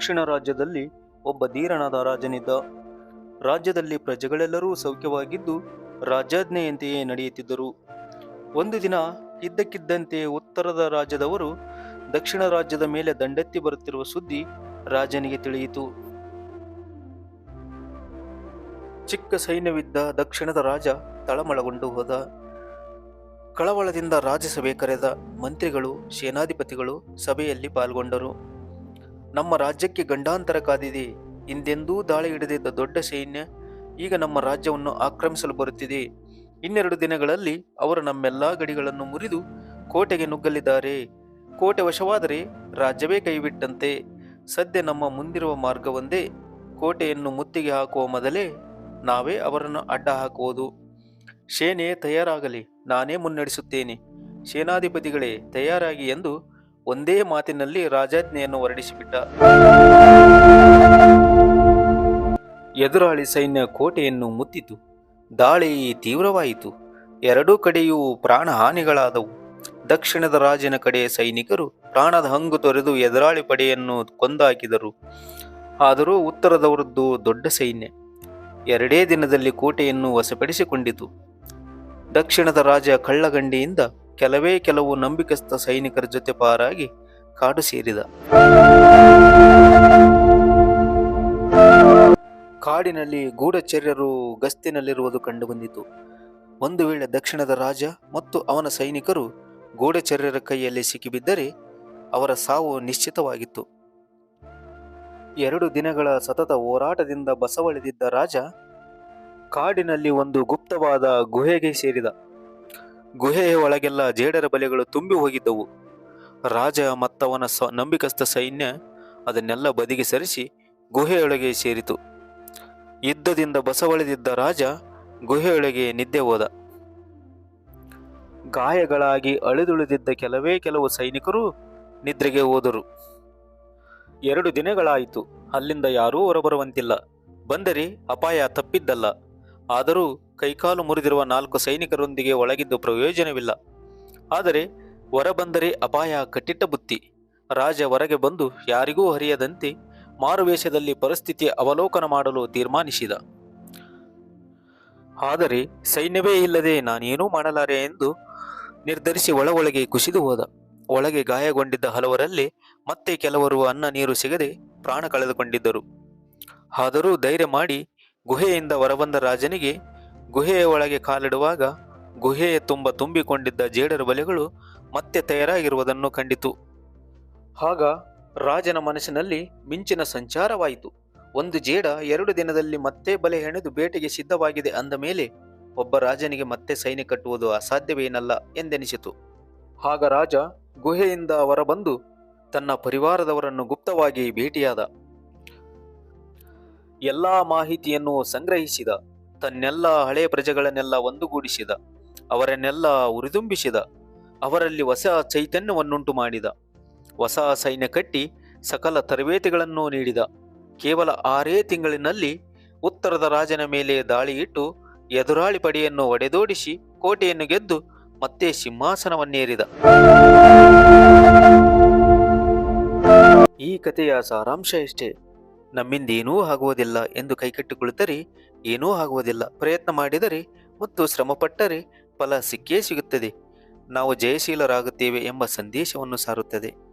ದಕ್ಷಿಣ ರಾಜ್ಯದಲ್ಲಿ ಒಬ್ಬ ಧೀರನಾದ ರಾಜನಿದ್ದ. ರಾಜ್ಯದಲ್ಲಿ ಪ್ರಜೆಗಳೆಲ್ಲರೂ ಸೌಖ್ಯವಾಗಿದ್ದು ರಾಜಾಜ್ಞೆಯಂತೆಯೇ ನಡೆಯುತ್ತಿದ್ದರು. ಒಂದು ದಿನ ಇದ್ದಕ್ಕಿದ್ದಂತೆ ಉತ್ತರದ ರಾಜ್ಯದವರು ದಕ್ಷಿಣ ರಾಜ್ಯದ ಮೇಲೆ ದಂಡೆತ್ತಿ ಬರುತ್ತಿರುವ ಸುದ್ದಿ ರಾಜನಿಗೆ ತಿಳಿಯಿತು. ಚಿಕ್ಕ ಸೈನ್ಯವಿದ್ದ ದಕ್ಷಿಣದ ರಾಜ ತಳಮಳಗೊಂಡು ಹೋದ. ಕಳವಳದಿಂದ ರಾಜ್ಯಸಭೆ ಕರೆದ ಮಂತ್ರಿಗಳು, ಸೇನಾಧಿಪತಿಗಳು ಸಭೆಯಲ್ಲಿ ಪಾಲ್ಗೊಂಡರು. ನಮ್ಮ ರಾಜ್ಯಕ್ಕೆ ಗಂಡಾಂತರ ಕಾದಿದೆ. ಹಿಂದೆಂದೂ ದಾಳಿ ಹಿಡಿದಿದ್ದ ದೊಡ್ಡ ಸೈನ್ಯ ಈಗ ನಮ್ಮ ರಾಜ್ಯವನ್ನು ಆಕ್ರಮಿಸಲು ಬರುತ್ತಿದೆ. ಇನ್ನೆರಡು ದಿನಗಳಲ್ಲಿ ಅವರು ನಮ್ಮೆಲ್ಲಾ ಗಡಿಗಳನ್ನು ಮುರಿದು ಕೋಟೆಗೆ ನುಗ್ಗಲಿದ್ದಾರೆ. ಕೋಟೆ ವಶವಾದರೆ ರಾಜ್ಯವೇ ಕೈಬಿಟ್ಟಂತೆ. ಸದ್ಯ ನಮ್ಮ ಮುಂದಿರುವ ಮಾರ್ಗವೊಂದೇ ಕೋಟೆಯನ್ನು ಮುತ್ತಿಗೆ ಹಾಕುವ ಮೊದಲೇ ನಾವೇ ಅವರನ್ನು ಅಡ್ಡ ಹಾಕುವುದು. ಸೇನೆ ತಯಾರಾಗಲಿ, ನಾನೇ ಮುನ್ನಡೆಸುತ್ತೇನೆ. ಸೇನಾಧಿಪತಿಗಳೇ ತಯಾರಾಗಿ ಎಂದು ಒಂದೇ ಮಾತಿನಲ್ಲಿ ರಾಜಾಜ್ಞೆಯನ್ನು ಹೊರಡಿಸಿಬಿಟ್ಟ. ಎದುರಾಳಿ ಸೈನ್ಯ ಕೋಟೆಯನ್ನು ಮುತ್ತಿತು. ದಾಳಿ ತೀವ್ರವಾಯಿತು. ಎರಡೂ ಕಡೆಯೂ ಪ್ರಾಣ ಹಾನಿಗಳಾದವು ದಕ್ಷಿಣದ ರಾಜನ ಕಡೆ ಸೈನಿಕರು ಪ್ರಾಣದ ಹಂಗು ತೊರೆದು ಎದುರಾಳಿ ಪಡೆಯನ್ನು ಕೊಂದಾಕಿದರು. ಆದರೂ ಉತ್ತರದವರದ್ದು ದೊಡ್ಡ ಸೈನ್ಯ. ಎರಡೇ ದಿನದಲ್ಲಿ ಕೋಟೆಯನ್ನು ವಶಪಡಿಸಿಕೊಂಡಿತು. ದಕ್ಷಿಣದ ರಾಜ ಕಳ್ಳಗಂಡಿಯಿಂದ ಕೆಲವೇ ಕೆಲವು ನಂಬಿಕಸ್ಥ ಸೈನಿಕರ ಜೊತೆ ಪಾರಾಗಿ ಕಾಡು ಸೇರಿದ. ಕಾಡಿನಲ್ಲಿ ಗೂಢಚರ್ಯರು ಗಸ್ತಿನಲ್ಲಿರುವುದು ಕಂಡುಬಂದಿತು. ಒಂದು ವೇಳೆ ದಕ್ಷಿಣದ ರಾಜ ಮತ್ತು ಅವನ ಸೈನಿಕರು ಗೂಢಚರ್ಯರ ಕೈಯಲ್ಲಿ ಸಿಕ್ಕಿಬಿದ್ದರೆ ಅವರ ಸಾವು ನಿಶ್ಚಿತವಾಗಿತ್ತು. ಎರಡು ದಿನಗಳ ಸತತ ಹೋರಾಟದಿಂದ ಬಸವಳಿದಿದ್ದ ರಾಜ ಕಾಡಿನಲ್ಲಿ ಒಂದು ಗುಪ್ತವಾದ ಗುಹೆಗೆ ಸೇರಿದ. ಗುಹೆಯ ಒಳಗೆಲ್ಲ ಜೇಡರ ಬಲೆಗಳು ತುಂಬಿ ಹೋಗಿದ್ದವು. ರಾಜ ಮತ್ತವನ ಸ, ನಂಬಿಕಸ್ಥ ಸೈನ್ಯ ಅದನ್ನೆಲ್ಲ ಬದಿಗೆ ಸರಿಸಿ ಗುಹೆಯೊಳಗೆ ಸೇರಿತು. ಯುದ್ಧದಿಂದ ಬಸವಳಿದಿದ್ದ ರಾಜ ಗುಹೆಯೊಳಗೆ ನಿದ್ದೆ ಹೋದ. ಗಾಯಗಳಾಗಿ ಅಳಿದುಳಿದಿದ್ದ ಕೆಲವೇ ಕೆಲವು ಸೈನಿಕರು ನಿದ್ರೆಗೆ ಹೋದರು. ಎರಡು ದಿನಗಳಾಯಿತು. ಅಲ್ಲಿಂದ ಯಾರೂ ಹೊರಬರುವಂತಿಲ್ಲ. ಬಂದರೆ ಅಪಾಯ ತಪ್ಪಿದ್ದಲ್ಲ. ಆದರೂ ಕೈಕಾಲು ಮುರಿದಿರುವ ನಾಲ್ಕು ಸೈನಿಕರೊಂದಿಗೆ ಒಳಗಿದ್ದು ಪ್ರಯೋಜನವಿಲ್ಲ. ಆದರೆ ಹೊರಬಂದರೆ ಅಪಾಯ ಕಟ್ಟಿಟ್ಟ ಬುತ್ತಿ. ರಾಜ ಹೊರಗೆ ಬಂದು ಯಾರಿಗೂ ಹರಿಯದಂತೆ ಮಾರುವೇಷದಲ್ಲಿ ಪರಿಸ್ಥಿತಿ ಅವಲೋಕನ ಮಾಡಲು ತೀರ್ಮಾನಿಸಿದ. ಆದರೆ ಸೈನ್ಯವೇ ಇಲ್ಲದೆ ನಾನೇನೂ ಮಾಡಲಾರೆ ಎಂದು ನಿರ್ಧರಿಸಿ ಒಳ ಒಳಗೆ ಕುಸಿದು ಹೋದ. ಒಳಗೆ ಗಾಯಗೊಂಡಿದ್ದ ಹಲವರಲ್ಲಿ ಮತ್ತೆ ಕೆಲವರು ಅನ್ನ ನೀರು ಸಿಗದೆ ಪ್ರಾಣ ಕಳೆದುಕೊಂಡಿದ್ದರು. ಆದರೂ ಧೈರ್ಯ ಮಾಡಿ ಗುಹೆಯಿಂದ ಹೊರಬಂದ ರಾಜನಿಗೆ ಗುಹೆಯ ಒಳಗೆ ಕಾಲಿಡುವಾಗ ಗುಹೆಯ ತುಂಬ ತುಂಬಿಕೊಂಡಿದ್ದ ಜೇಡರ ಬಲೆಗಳು ಮತ್ತೆ ತಯಾರಾಗಿರುವುದನ್ನು ಕಂಡಿತು. ಆಗ ರಾಜನ ಮನಸ್ಸಿನಲ್ಲಿ ಮಿಂಚಿನ ಸಂಚಾರವಾಯಿತು. ಒಂದು ಜೇಡ ಎರಡು ದಿನದಲ್ಲಿ ಮತ್ತೆ ಬಲೆ ಹೆಣೆದು ಬೇಟೆಗೆ ಸಿದ್ಧವಾಗಿದೆ ಅಂದ ಮೇಲೆ ಒಬ್ಬ ರಾಜನಿಗೆ ಮತ್ತೆ ಸೈನ್ಯ ಕಟ್ಟುವುದು ಅಸಾಧ್ಯವೇನಲ್ಲ ಎಂದೆನಿಸಿತು. ಆಗ ರಾಜ ಗುಹೆಯಿಂದ ಹೊರಬಂದು ತನ್ನ ಪರಿವಾರದವರನ್ನು ಗುಪ್ತವಾಗಿ ಭೇಟಿಯಾದ. ಎಲ್ಲಾ ಮಾಹಿತಿಯನ್ನು ಸಂಗ್ರಹಿಸಿದ. ತನ್ನೆಲ್ಲ ಹಳೆಯ ಪ್ರಜೆಗಳನ್ನೆಲ್ಲ ಒಂದುಗೂಡಿಸಿದ, ಅವರನ್ನೆಲ್ಲ ಉರಿದುಂಬಿಸಿದ ಅವರಲ್ಲಿ ಹೊಸ ಚೈತನ್ಯವನ್ನುಂಟು ಮಾಡಿದ. ಹೊಸ ಸೈನ್ಯ ಕಟ್ಟಿ ಸಕಲ ತರಬೇತಿಗಳನ್ನು ನೀಡಿದ. ಕೇವಲ ಆರೇ ತಿಂಗಳಿನಲ್ಲಿ ಉತ್ತರದ ರಾಜನ ಮೇಲೆ ದಾಳಿ ಇಟ್ಟು ಎದುರಾಳಿ ಪಡೆಯನ್ನು ಒಡೆದೋಡಿಸಿ ಕೋಟೆಯನ್ನು ಗೆದ್ದು ಮತ್ತೆ ಸಿಂಹಾಸನವನ್ನೇರಿದ. ಈ ಕಥೆಯ ಸಾರಾಂಶ ಇಷ್ಟೇ. ನಮ್ಮಿಂದ ಏನೂ ಆಗುವುದಿಲ್ಲ ಎಂದು ಕೈಕಟ್ಟಿಕೊಳ್ಳುತ್ತರೆ, ಏನೂ ಆಗುವುದಿಲ್ಲ. ಪ್ರಯತ್ನ ಮಾಡಿದರೆ ಮತ್ತು ಶ್ರಮಪಟ್ಟರೆ ಫಲ ಸಿಕ್ಕೇ ಸಿಗುತ್ತದೆ. ನಾವು ಜಯಶೀಲರಾಗುತ್ತೇವೆ ಎಂಬ ಸಂದೇಶವನ್ನು ಸಾರುತ್ತದೆ.